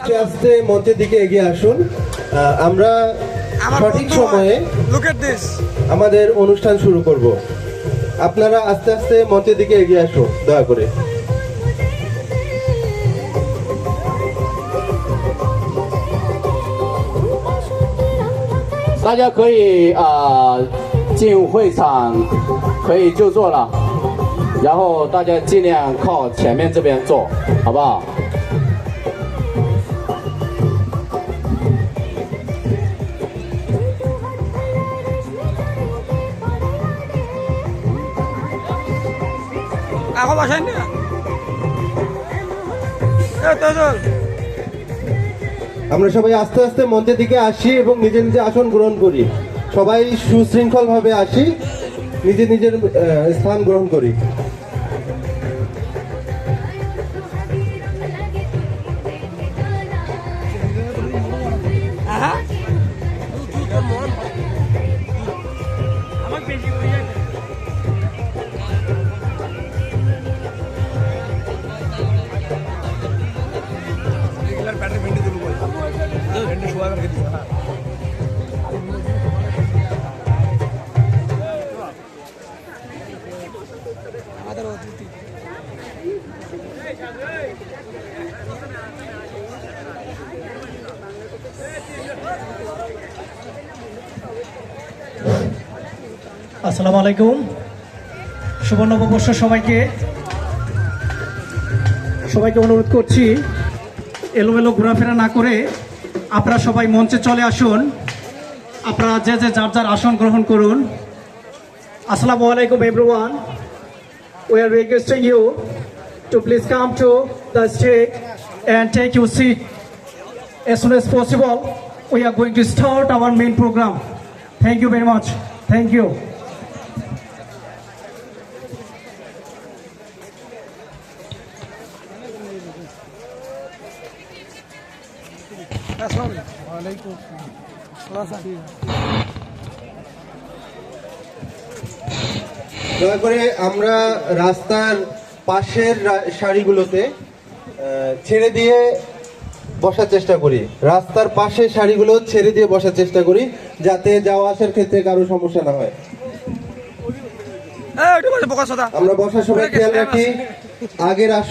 আস্তে আস্তে মঞ্চের দিকে এগিয়ে আসুন আহ, আমরা সঠিক সময়ে লুক এট দিস আমাদের অনুষ্ঠান শুরু করব আপনারা আস্তে আস্তে মঞ্চের দিকে এগিয়ে আসুন দয়া করে 大家可以啊、呃进入会场，可以就坐了，然后大家尽量靠前面这边坐，好不好？ আমরা সবাই আস্তে আস্তে মঞ্চের দিকে আসি এবং নিজের নিজে আসন গ্রহণ করি। সবাই সুশৃঙ্খলভাবে আসি নিজের নিজের স্থান গ্রহণ করি। আসসালামু আলাইকুম। শুভ নববর্ষ সবাইকে। সবাইকে অনুরোধ করছি, এলোমেলো ঘোরাফেরা না করে আপনারা সবাই মঞ্চে চলে আসুন। আপনারা যে যে যার যার আসন গ্রহণ করুন। আসসালামু আলাইকুম everyone we are requesting you. To please come to the stage and take your seat as soon as possible we are going to start our main program thank you very much thank you দয়া করে আমরা রাস্তার পাশের শাড়িগুলোতে ছেড়ে দিয়ে বসার চেষ্টা করি। রাস্তার পাশের শাড়িগুলো ছেড়ে দিয়ে বসার চেষ্টা করি যাতে যাওয়া আসার ক্ষেত্রে কারও সমস্যা না হয়। আমরা বসার সময় খেয়াল রাখি। আগের আস